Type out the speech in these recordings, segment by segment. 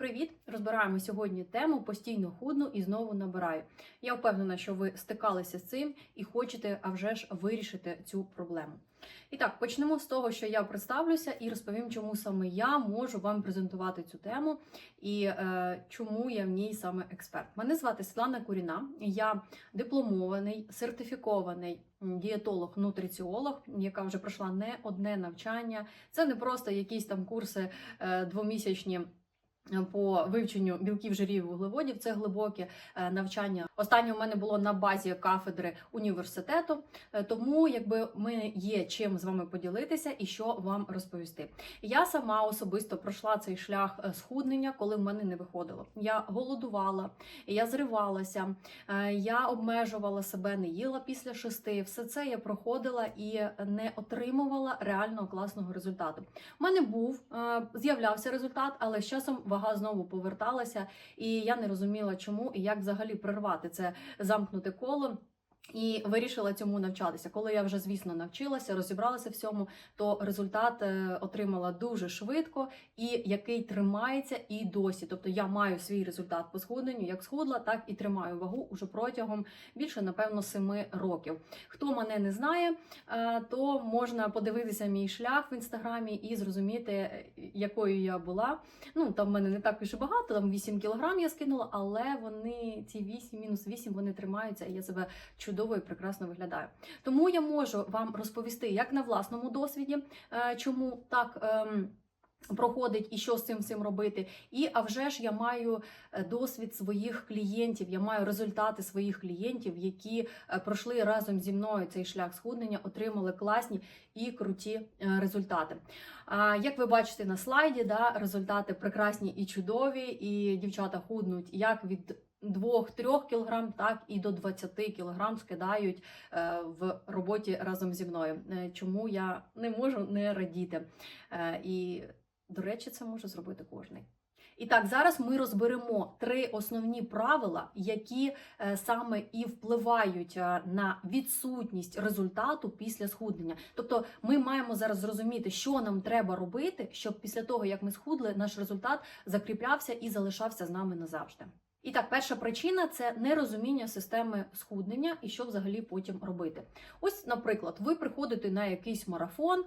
Привіт! Розбираємо сьогодні тему постійно худну і знову набираю. Я впевнена, що ви стикалися з цим і хочете, а вже ж вирішити цю проблему. І так, почнемо з того, що я представлюся і розповім, чому саме я можу вам презентувати цю тему і е, чому я в ній саме експерт. Мене звати Світлана Куріна, я дипломований, сертифікований дієтолог, нутриціолог, яка вже пройшла не одне навчання. Це не просто якісь там курси е, двомісячні. По вивченню білків, жирів, вуглеводів це глибоке е, навчання. Останнє у мене було на базі кафедри університету, е, тому якби ми є чим з вами поділитися і що вам розповісти. Я сама особисто пройшла цей шлях е, схуднення, коли в мене не виходило. Я голодувала, я зривалася, е, я обмежувала себе, не їла після шести. Все це я проходила і не отримувала реального класного результату. У мене був з'являвся результат, але з часом вага знову поверталася, і я не розуміла, чому і як взагалі прервати це замкнуте коло. І вирішила цьому навчатися. Коли я вже, звісно, навчилася, розібралася в цьому, то результат е, отримала дуже швидко і який тримається і досі. Тобто я маю свій результат по схудненню, як схудла, так і тримаю вагу уже протягом більше, напевно, семи років. Хто мене не знає, е, то можна подивитися мій шлях в інстаграмі і зрозуміти, е, якою я була. Ну там в мене не так і багато, там 8 кілограм я скинула, але вони ці 8, мінус 8, вони тримаються, і я себе чудово і прекрасно виглядаю. Тому я можу вам розповісти, як на власному досвіді, е, чому так. ем, Проходить і що з цим всім робити, і а вже ж я маю е, досвід своїх клієнтів, я маю результати своїх клієнтів, які е, пройшли разом зі мною цей шлях схуднення, отримали класні і круті результати. Як ви бачите на слайді, да, результати прекрасні і чудові, і дівчата худнуть як від 2-3 кг, так і до 20 кг скидають е, в роботі разом зі мною. Е, Чому я не можу не радіти. Е, І, до речі, це може зробити кожний. І так, зараз ми розберемо три основні правила, які саме і впливають на відсутність результату після схуднення. Тобто, ми маємо зараз зрозуміти, що нам треба робити, щоб після того, як ми схудли, наш результат закріплявся і залишався з нами назавжди. І так, перша причина це нерозуміння системи схуднення і що взагалі потім робити. Ось, наприклад, ви приходите на якийсь марафон,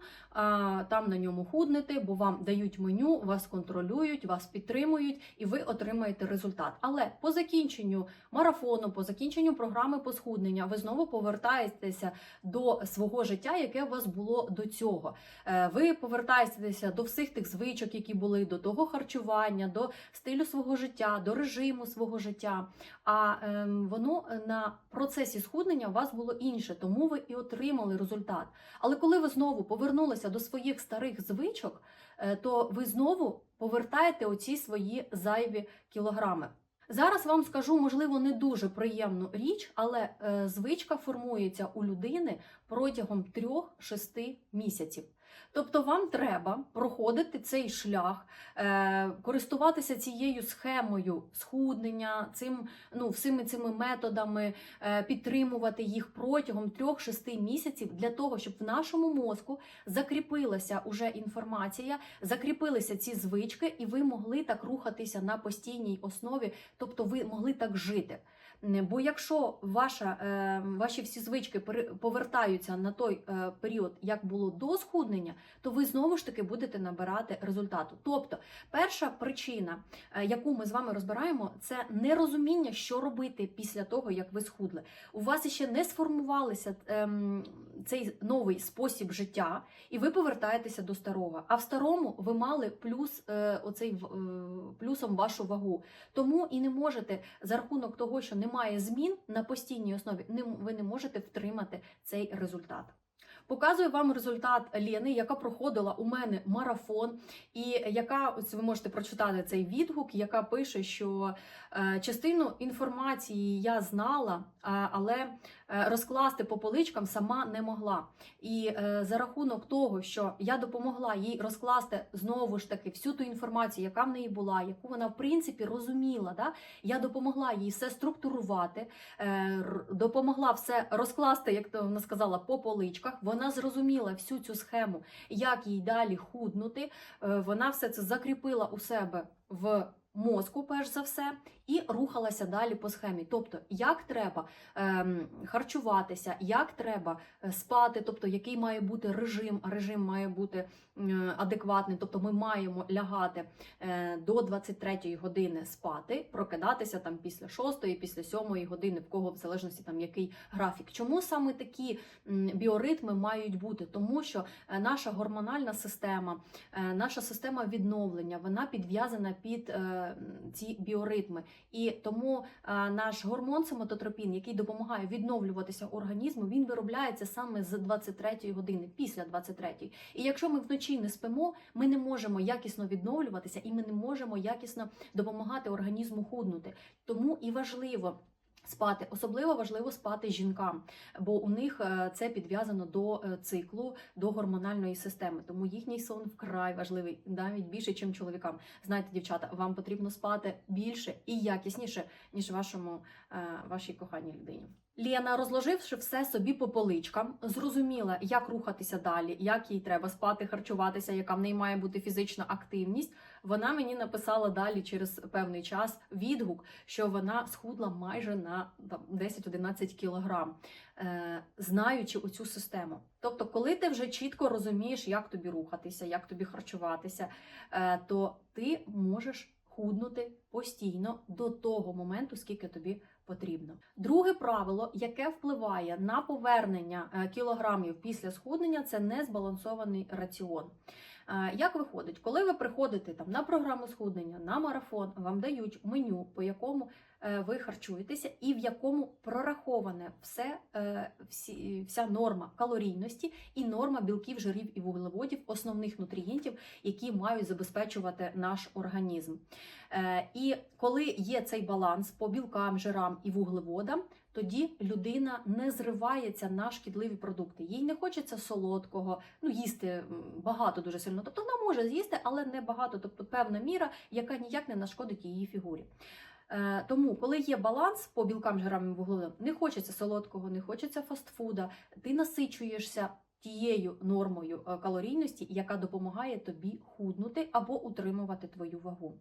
там на ньому худнете, бо вам дають меню, вас контролюють, вас підтримують, і ви отримаєте результат. Але по закінченню марафону, по закінченню програми по схуднення, ви знову повертаєтеся до свого життя, яке у вас було до цього. Е, Ви повертаєтеся до всіх тих звичок, які були, до того харчування, до стилю свого життя, до режиму свого життя. А ем, воно на процесі схуднення у вас було інше, тому ви і отримали результат. Але коли ви знову повернулися до своїх старих звичок, е, то ви знову повертаєте оці свої зайві кілограми. Зараз вам скажу, можливо, не дуже приємну річ, але е, звичка формується у людини протягом 3-6 місяців. Тобто вам треба проходити цей шлях, е, користуватися цією схемою схуднення, цим, ну, всіми цими методами, е, підтримувати їх протягом 3-6 місяців для того, щоб в нашому мозку закріпилася уже інформація, закріпилися ці звички, і ви могли так рухатися на постійній основі, тобто ви могли так жити. Бо якщо ваша, е, ваші всі звички повертаються на той період, як було до схуднення, то ви знову ж таки будете набирати результату. Тобто, перша причина, е, яку ми з вами розбираємо, це нерозуміння, що робити після того, як ви схудли. У вас ще не сформувалися ем, цей новий спосіб життя, і ви повертаєтеся до старого. А в старому ви мали плюс е, оцей е, плюсом вашу вагу. Тому і не можете за рахунок того, що немає змін на постійній основі, ви не можете втримати цей результат. Показую вам результат Лєни, яка проходила у мене марафон, і яка ось ви можете прочитати цей відгук, яка пише, що е, частину інформації я знала, але розкласти по поличкам сама не могла. І е, за рахунок того, що я допомогла їй розкласти знову ж таки всю ту інформацію, яка в неї була, яку вона в принципі розуміла. Да? Я допомогла їй все структурувати, е, допомогла все розкласти, як то вона сказала, по поличках. Вона зрозуміла всю цю схему, як їй далі худнути. Е, Вона все це закріпила у себе в мозку, перш за все, і рухалася далі по схемі. Тобто, як треба ем, харчуватися, як треба е, спати, тобто який має бути режим, режим має бути м, адекватний. Тобто, ми маємо лягати е, до 23 години спати, прокидатися там після 6, після 7 години, в кого в залежності там який графік. Чому саме такі біоритми мають бути? Тому що е, наша гормональна система, е, наша система відновлення, вона підв'язана під е, ці біоритми. І тому наш гормон соматотропін, який допомагає відновлюватися організму, він виробляється саме з 23 години, після 23. І якщо ми вночі не спимо, ми не можемо якісно відновлюватися і ми не можемо якісно допомагати організму худнути. Тому і важливо. Спати особливо важливо спати жінкам, бо у них е, це підв'язано до е, циклу, до гормональної системи. Тому їхній сон вкрай важливий, навіть більше, ніж чоловікам. Знаєте, дівчата, вам потрібно спати більше і якісніше, ніж вашому е, вашій коханій людині. Лєна, розложивши все собі по поличкам, зрозуміла, як рухатися далі, як їй треба спати, харчуватися, яка в неї має бути фізична активність. Вона мені написала далі через певний час відгук, що вона схудла майже на 10-11 кілограм, е, знаючи оцю систему. Тобто, коли ти вже чітко розумієш, як тобі рухатися, як тобі харчуватися, е, то ти можеш худнути постійно до того моменту, скільки тобі потрібно. Друге правило, яке впливає на повернення е, кілограмів після схуднення, це незбалансований раціон. Е, Як виходить, коли ви приходите там на програму схуднення, на марафон, вам дають меню, по якому е, ви харчуєтеся, і в якому прораховане все, е, всі, вся норма калорійності і норма білків, жирів і вуглеводів, основних нутрієнтів, які мають забезпечувати наш організм. І коли є цей баланс по білкам, жирам і вуглеводам, тоді людина не зривається на шкідливі продукти. Їй не хочеться солодкого, ну їсти багато дуже сильно. Тобто вона може з'їсти, але не багато, тобто певна міра, яка ніяк не нашкодить її фігурі. Е, Тому, коли є баланс по білкам, жирам і вуглеводам, не хочеться солодкого, не хочеться фастфуда, ти насичуєшся тією нормою е, калорійності, яка допомагає тобі худнути або утримувати твою вагу.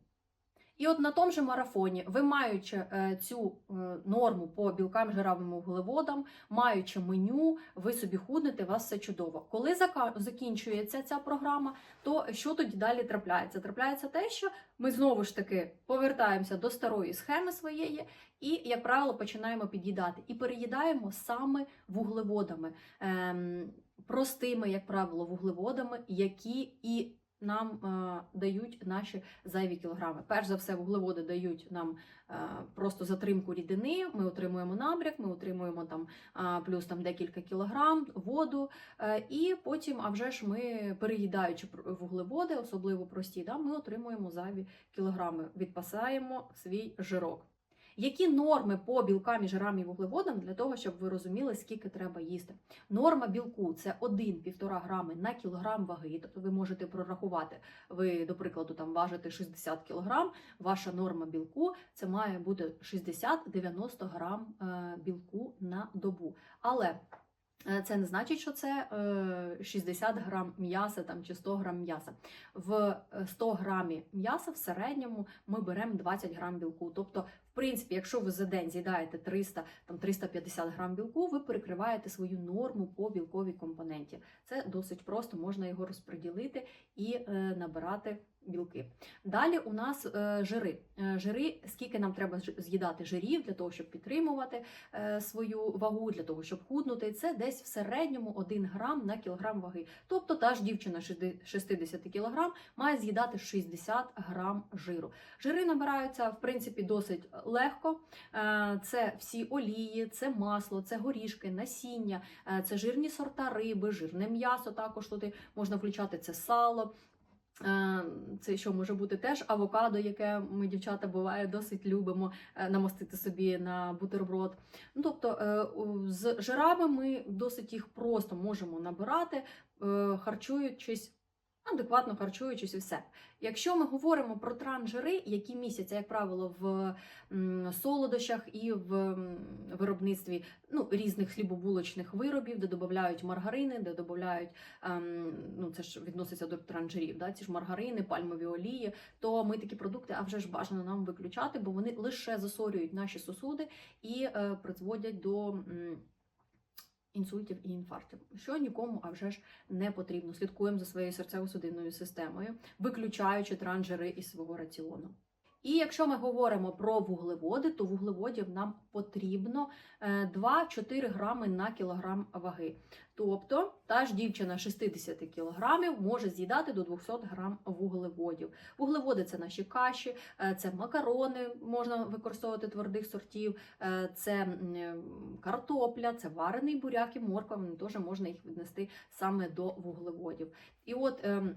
І от на тому же марафоні, ви маючи е, цю е, норму по білкам, жирам і вуглеводам, маючи меню, ви собі худнете, у вас все чудово. Коли закінчується ця програма, то що тоді далі трапляється? Трапляється те, що ми знову ж таки повертаємося до старої схеми своєї, і, як правило, починаємо під'їдати. І переїдаємо саме вуглеводами, ем, простими, як правило, вуглеводами, які і нам е, дають наші зайві кілограми. Перш за все, вуглеводи дають нам е, просто затримку рідини. Ми отримуємо набряк, ми отримуємо там е, плюс там декілька кілограм, воду, е, і потім, а вже ж ми переїдаючи вуглеводи, особливо прості, да, ми отримуємо зайві кілограми, відпасаємо свій жирок. Які норми по білкам і жирам і вуглеводам для того, щоб ви розуміли, скільки треба їсти? Норма білку це 1-1,5 грами на кілограм ваги. Тобто ви можете прорахувати. Ви, до прикладу, там важите 60 кілограм. Ваша норма білку це має бути 60-90 грам е, білку на добу. Але е, це не значить, що це е, 60 грам м'яса там, чи 100 грам м'яса. В е, 100 грамі м'яса в середньому ми беремо 20 грам білку. Тобто, принципі, якщо ви за день з'їдаєте 300 там 350 грам білку, ви перекриваєте свою норму по білковій компоненті. Це досить просто, можна його розподілити і е, набирати білки. Далі у нас е, жири. Е, жири, скільки нам треба з'їдати жирів для того, щоб підтримувати е, свою вагу, для того, щоб худнути, це десь в середньому 1 грам на кілограм ваги. Тобто та ж дівчина 60 60 кілограм має з'їдати 60 грам жиру. Жири набираються в принципі досить легко. Це всі олії, це масло, це горішки, насіння, це жирні сорта риби, жирне м'ясо. Також туди можна включати це сало. Е, Це що може бути теж авокадо, яке ми, дівчата, буває, досить любимо е, намастити собі на бутерброд. Ну, тобто е, з жирами ми досить їх просто можемо набирати, харчуючись адекватно харчуючись і все. Якщо ми говоримо про транжири, які містяться, як правило, в солодощах і в виробництві ну, різних хлібобулочних виробів, де додають маргарини, де додають, ем, ну це ж відноситься до транжирів, да, ці ж маргарини, пальмові олії, то ми такі продукти, а вже ж бажано нам виключати, бо вони лише засорюють наші сосуди і е, призводять до. м, Інсультів і інфарктів, що нікому а вже ж не потрібно. Слідкуємо за своєю серцево-судинною системою, виключаючи транжири із свого раціону. І якщо ми говоримо про вуглеводи, то вуглеводів нам потрібно е, 2-4 грами на кілограм ваги. Тобто та ж дівчина 60 кілограмів може з'їдати до 200 грам вуглеводів. Вуглеводи це наші каші, е, це макарони, можна використовувати твердих сортів, е, це е, картопля, це варений буряк і морква. Теж можна їх віднести саме до вуглеводів. І от ем,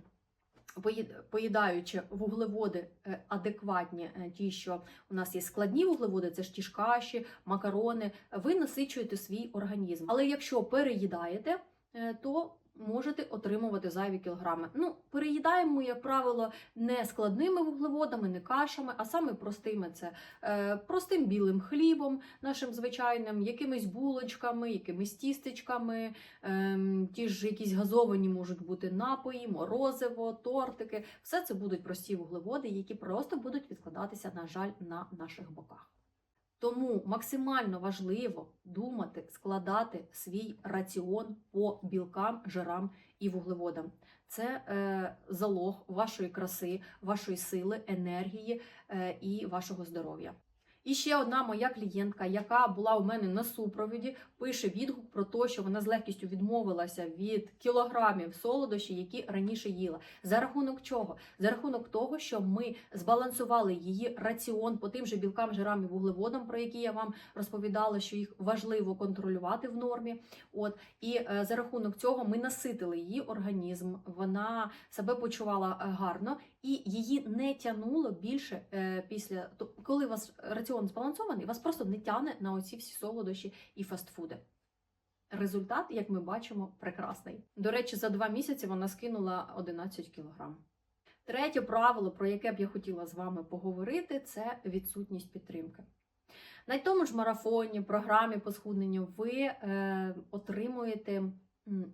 поїдаючи вуглеводи е, адекватні, е, ті, що у нас є складні вуглеводи, це ж ті ж каші, макарони, ви насичуєте свій організм. Але якщо переїдаєте, е, то можете отримувати зайві кілограми. Ну, переїдаємо, як правило, не складними вуглеводами, не кашами, а саме простими це е, простим білим хлібом, нашим звичайним, якимись булочками, якимись тістечками, ем, ті ж якісь газовані можуть бути напої, морозиво, тортики. Все це будуть прості вуглеводи, які просто будуть відкладатися, на жаль, на наших боках. Тому максимально важливо думати, складати свій раціон по білкам, жирам і вуглеводам. Це е, залог вашої краси, вашої сили, енергії е, і вашого здоров'я. І ще одна моя клієнтка, яка була у мене на супровіді, пише відгук про те, що вона з легкістю відмовилася від кілограмів солодощів, які раніше їла. За рахунок чого? За рахунок того, що ми збалансували її раціон по тим же білкам, жирам і вуглеводам, про які я вам розповідала, що їх важливо контролювати в нормі. От і е, за рахунок цього ми наситили її організм. Вона себе почувала е, гарно і її не тянуло більше е, після коли вас раціон збалансований, вас просто не тягне на оці всі солодощі і фастфуди. Результат, як ми бачимо, прекрасний. До речі, за два місяці вона скинула 11 кілограм. Третє правило, про яке б я хотіла з вами поговорити, це відсутність підтримки. На тому ж марафоні, програмі по схудненню, ви е, отримуєте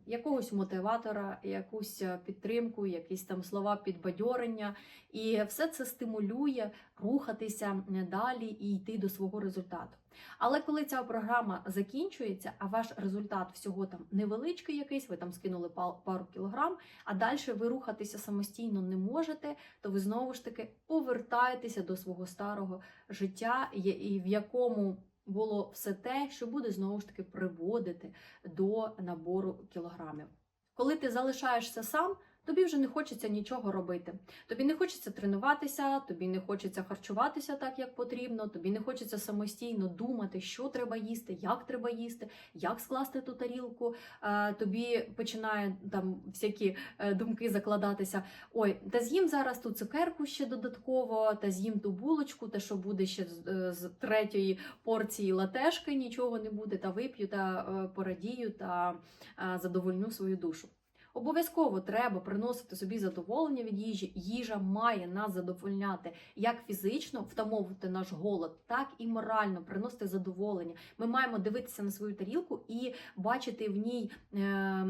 якогось мотиватора, якусь е, підтримку, якісь там слова підбадьорення, і все це стимулює рухатися далі і йти до свого результату. Але коли ця програма закінчується, а ваш результат всього там невеличкий якийсь, ви там скинули пару кілограм, а далі ви рухатися самостійно не можете, то ви знову ж таки повертаєтеся до свого старого життя, і в якому було все те, що буде знову ж таки приводити до набору кілограмів. Коли ти залишаєшся сам, тобі вже не хочеться нічого робити. Тобі не хочеться тренуватися, тобі не хочеться харчуватися так, як потрібно, тобі не хочеться самостійно думати, що треба їсти, як треба їсти, як скласти ту тарілку. Е, Тобі починає там всякі е, думки закладатися. Ой, та з'їм зараз ту цукерку ще додатково, та з'їм ту булочку, та що буде ще з, е, з третьої порції латешки, нічого не буде, та вип'ю, та порадію та задовольню свою душу. Обов'язково треба приносити собі задоволення від їжі. Їжа має нас задовольняти як фізично, втамовувати наш голод, так і морально приносити задоволення. Ми маємо дивитися на свою тарілку і бачити в ній е,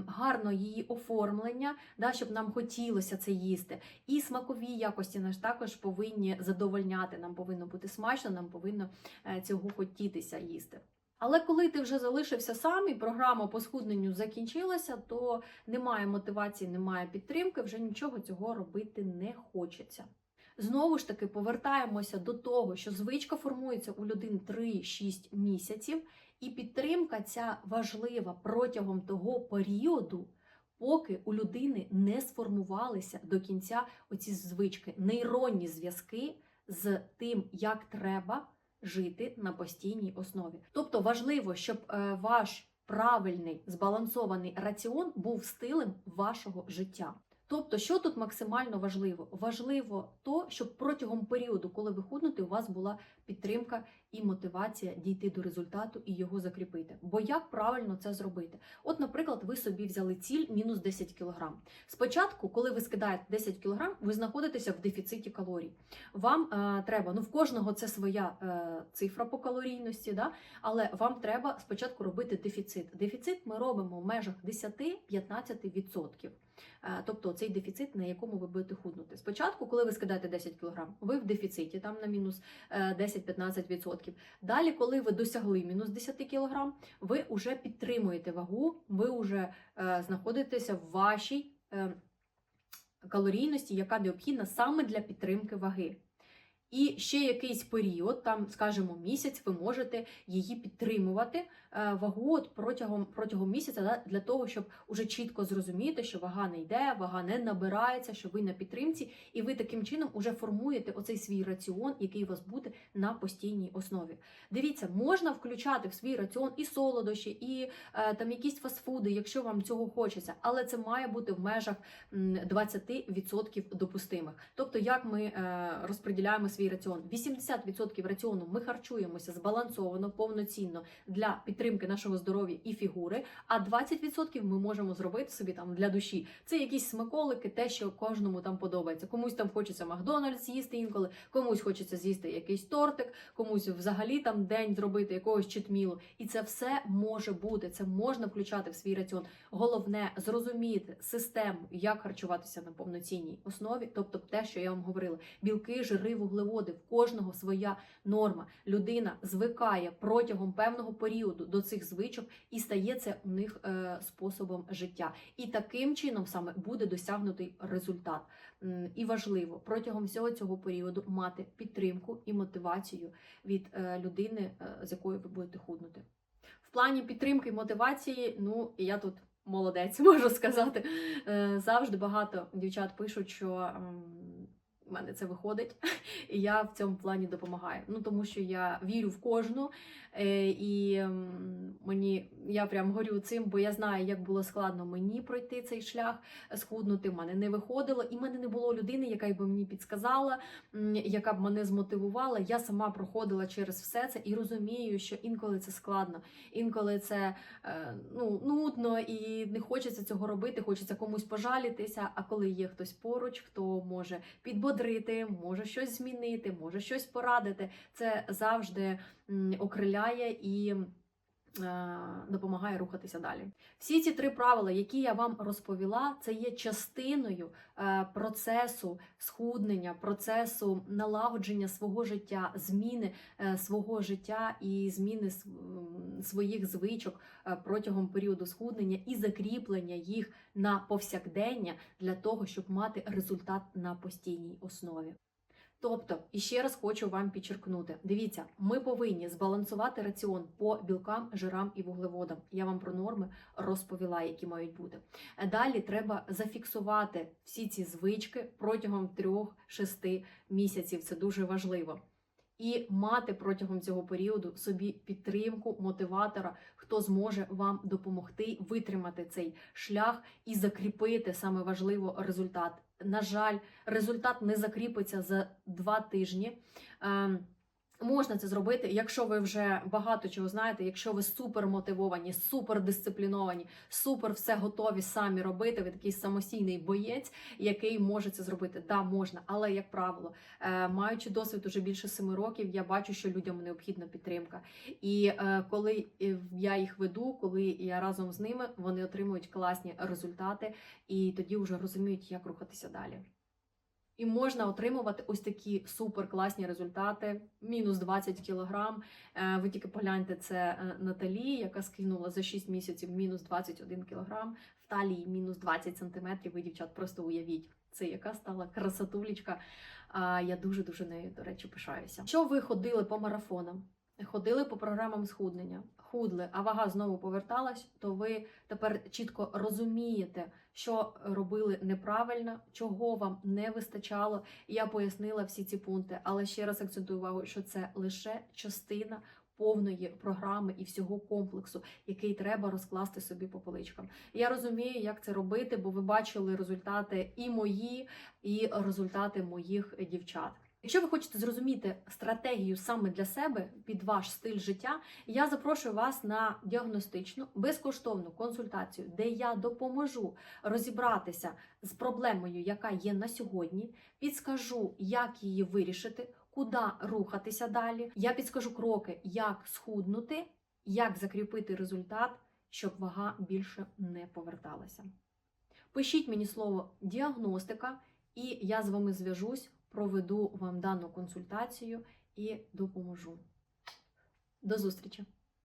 гарно її оформлення, да, щоб нам хотілося це їсти. І смакові якості нас також повинні задовольняти. Нам повинно бути смачно, нам повинно е, цього хотітися їсти. Але коли ти вже залишився сам і програма по схудненню закінчилася, то немає мотивації, немає підтримки, вже нічого цього робити не хочеться. Знову ж таки, повертаємося до того, що звичка формується у людини 3-6 місяців, і підтримка ця важлива протягом того періоду, поки у людини не сформувалися до кінця оці звички, нейронні зв'язки з тим, як треба жити на постійній основі. Тобто важливо, щоб е, ваш правильний збалансований раціон був стилем вашого життя. Тобто, що тут максимально важливо? Важливо то, щоб протягом періоду, коли ви худнете, у вас була підтримка і мотивація дійти до результату і його закріпити. Бо як правильно це зробити? От, наприклад, ви собі взяли ціль мінус 10 кг. Спочатку, коли ви скидаєте 10 кг, ви знаходитеся в дефіциті калорій. Вам е, треба, ну в кожного це своя е, цифра по калорійності, да? але вам треба спочатку робити дефіцит. Дефіцит ми робимо в межах 10-15%. Е, Тобто цей дефіцит, на якому ви будете худнути. Спочатку, коли ви скидаєте 10 кг, ви в дефіциті, там на мінус е, 10-15%. Далі, коли ви досягли мінус 10 кг, ви вже підтримуєте вагу, ви вже е, знаходитеся в вашій е, калорійності, яка необхідна саме для підтримки ваги. І ще якийсь період, там, скажімо, місяць, ви можете її підтримувати е, вагу от протягом протягом місяця для того, щоб уже чітко зрозуміти, що вага не йде, вага не набирається, що ви на підтримці, і ви таким чином уже формуєте оцей свій раціон, який у вас буде на постійній основі. Дивіться, можна включати в свій раціон і солодощі, і е, там якісь фастфуди, якщо вам цього хочеться, але це має бути в межах 20% допустимих. Тобто, як ми е, розподіляємо свій раціон? 80% раціону ми харчуємося збалансовано, повноцінно для підтримки нашого здоров'я і фігури, а 20% ми можемо зробити собі там для душі. Це якісь смаколики, те, що кожному там подобається. Комусь там хочеться Макдональдс з'їсти інколи, комусь хочеться з'їсти якийсь тортик, комусь взагалі там день зробити якогось читмілу. І це все може бути. Це можна включати в свій раціон. Головне зрозуміти систему, як харчуватися на повноцінній основі, тобто те, що я вам говорила, білки, жири, вуглеводи, в кожного своя норма. Людина звикає протягом певного періоду до цих звичок і стає це у них е, способом життя. І таким чином саме буде досягнутий результат. І важливо протягом всього цього періоду мати підтримку і мотивацію від е, людини, е, з якою ви будете худнути. В плані підтримки і мотивації, ну я тут молодець, можу сказати. Завжди багато дівчат пишуть, що ем, в мене це виходить, і я в цьому плані допомагаю. Ну тому що я вірю в кожну, е, і мені я прям горю цим, бо я знаю, як було складно мені пройти цей шлях, схуднути. В мене не виходило, і в мене не було людини, яка б мені підсказала, яка б мене змотивувала. Я сама проходила через все це і розумію, що інколи це складно, інколи це е, ну, нудно і не хочеться цього робити, хочеться комусь пожалітися. А коли є хтось поруч, хто може підбодрити, може щось змінити, може щось порадити, це завжди окриляє і. Е, Допомагає рухатися далі. Всі ці три правила, які я вам розповіла, це є частиною е, процесу схуднення, процесу налагодження свого життя, зміни е, свого життя і зміни своїх звичок протягом періоду схуднення і закріплення їх на повсякдення для того, щоб мати результат на постійній основі. Тобто, і ще раз хочу вам підчеркнути: дивіться, ми повинні збалансувати раціон по білкам, жирам і вуглеводам. Я вам про норми розповіла, які мають бути. Далі треба зафіксувати всі ці звички протягом 3-6 місяців. Це дуже важливо. І мати протягом цього періоду собі підтримку мотиватора, хто зможе вам допомогти витримати цей шлях і закріпити саме важливо результат. На жаль, результат не закріпиться за два тижні. Можна це зробити, якщо ви вже багато чого знаєте, якщо ви супер мотивовані, супер дисципліновані, супер все готові самі робити. Ви такий самостійний боєць, який може це зробити. Да, можна, але як правило, е, маючи досвід уже більше семи років, я бачу, що людям необхідна підтримка. І е, коли е, я їх веду, коли я разом з ними, вони отримують класні результати, і тоді вже розуміють, як рухатися далі. І можна отримувати ось такі супер класні результати. Мінус 20 кілограм. Е, Ви тільки погляньте, це е, Наталі, яка скинула за 6 місяців мінус 21 кілограм, в талії мінус 20 сантиметрів. Ви, дівчат, просто уявіть. Це яка стала красотулечка. Я дуже дуже нею, до речі, пишаюся. Що ви ходили по марафонам? Ходили по програмам схуднення, худли, а вага знову поверталась, то ви тепер чітко розумієте, що робили неправильно, чого вам не вистачало. Я пояснила всі ці пункти, але ще раз акцентую увагу, що це лише частина повної програми і всього комплексу, який треба розкласти собі по поличкам. Я розумію, як це робити, бо ви бачили результати і мої, і результати моїх дівчат. Якщо ви хочете зрозуміти стратегію саме для себе під ваш стиль життя, я запрошую вас на діагностичну безкоштовну консультацію, де я допоможу розібратися з проблемою, яка є на сьогодні, підскажу, як її вирішити, куди рухатися далі. Я підскажу кроки, як схуднути, як закріпити результат, щоб вага більше не поверталася. Пишіть мені слово діагностика, і я з вами зв'яжусь, проведу вам дану консультацію і допоможу. До зустрічі!